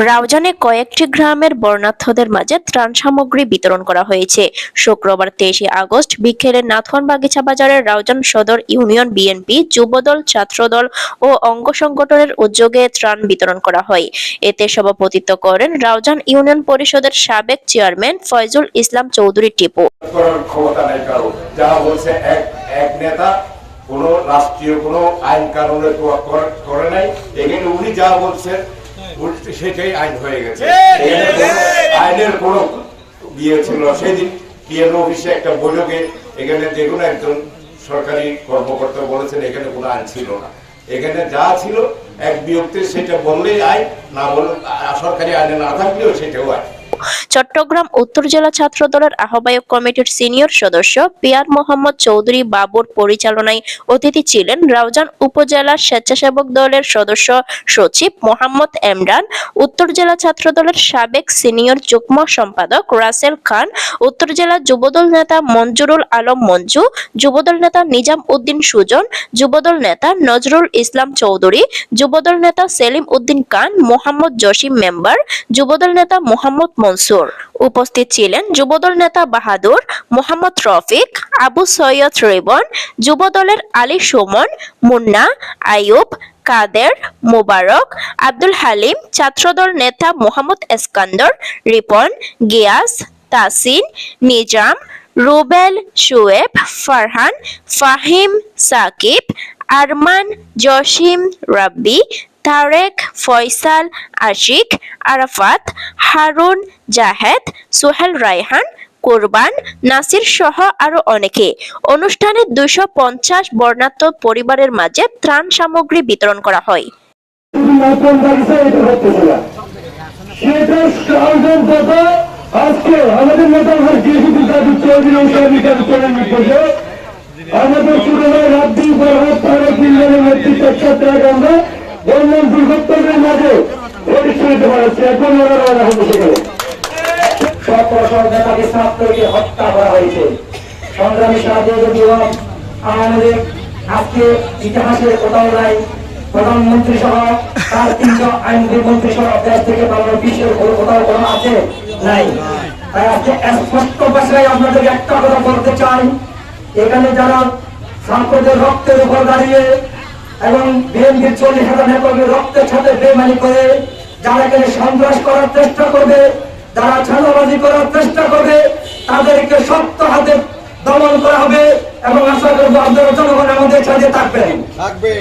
রাউজানে কয়েকটি গ্রামের বর্ণার্থদের মাঝে ত্রাণ সামগ্রী বিতরণ করা হয়েছে। শুক্রবার তেইশে আগস্ট বিকেলে নাথন বাগিচা বাজারের রাউজান সদর ইউনিয়ন বিএনপি যুবদল, ছাত্রদল ও অঙ্গ সংগঠনের উদ্যোগে ত্রাণ বিতরণ করা হয়। এতে সভাপতিত্ব করেন রাউজান ইউনিয়ন পরিষদের সাবেক চেয়ারম্যান ফয়জুল ইসলাম চৌধুরী টিপু। কোন রাষ্ট্রীয় কোন আইন কানুনের করে নাই। এখানে উনি যা বলছেন উল্টে সেটাই আইন হয়ে গেছে। আইনের কোন বিয়ে ছিল সেদিন পিএম অফিসে একটা বৈঠকে এখানে যে কোনো একজন সরকারি কর্মকর্তা বলেছেন এখানে কোনো আইন ছিল না। এখানে যা ছিল এক বিয়োগতে সেটা বললেই আইন না বললে সরকারি আইনে না থাকলেও সেটাও আইন। চট্টগ্রাম উত্তর জেলা ছাত্র দলের আহ্বায়ক কমিটির সিনিয়র সদস্য পিয়ার মোহাম্মদ চৌধুরী বাবুর পরিচালনায় অতিথি ছিলেন রাউজান উপজেলার স্বেচ্ছাসেবক দলের সদস্য সচিব মোহাম্মদ এমরান, উত্তর জেলা ছাত্র দলের সাবেক সিনিয়র যুগ্ম সম্পাদক রাসেল খান, উত্তর জেলা যুবদল নেতা মঞ্জুরুল আলম মঞ্জু, যুবদল নেতা নিজাম উদ্দিন সুজন, যুবদল নেতা নজরুল ইসলাম চৌধুরী, যুবদল নেতা সেলিম উদ্দিন খান, মোহাম্মদ জসিম মেম্বার, যুবদল নেতা মোহাম্মদ মনসুর। উপস্থিত ছিলেন যুবদল নেতা বাহাদুর, মোহাম্মদ রফিক, আবু সৈয়দ রেবন, যুবদলের আলী সুমন, মুন্না, আইয়ুব, কাদের, মোবারক, আব্দুল হালিম, ছাত্রদল নেতা মোহাম্মদ এসকান্দর, রিপন, গিয়াস তাসিন নিজাম, রুবেল, শুয়েব, ফারহান, ফাহিম, সাকিব, আরমান, জসিম, রাব্বি তারেক, ফয়সাল, আশিক, আরাফাত, হারুন, জাহেদ, সোহেল রায়হান, কোরবান, নাসির সহ আরও অনেকে। অনুষ্ঠানে দুইশো পঞ্চাশ বর্ণাঢ্য পরিবারের মাঝে ত্রাণ সামগ্রী বিতরণ করা হয়। আজকে আমাদের আমাদের প্রধানমন্ত্রী সহ তার তিনজন আইনজীবী মন্ত্রী সহ দেশ থেকে বিশ্বের কোথাও কোনো আছে? নাই। তাই আজকে স্পষ্ট ভাষায় আপনাদের একটা কথা বলতে চাই। এখানে যারা ছাত্রদের রক্তের উপর দাঁড়িয়ে এবং বিএনপির চল্লিশ হাজার নেতাকে রক্তের সাথে বেমানি করে যারা এখানে সন্ত্রাস করার চেষ্টা করবে যারা ছানাবাজি করার চেষ্টা করবে তাদেরকে শক্ত হাতে দমন করা হবে এবং আশা করব আপনারা জনগণ আমাদের সাথে থাকবেন থাকবেন?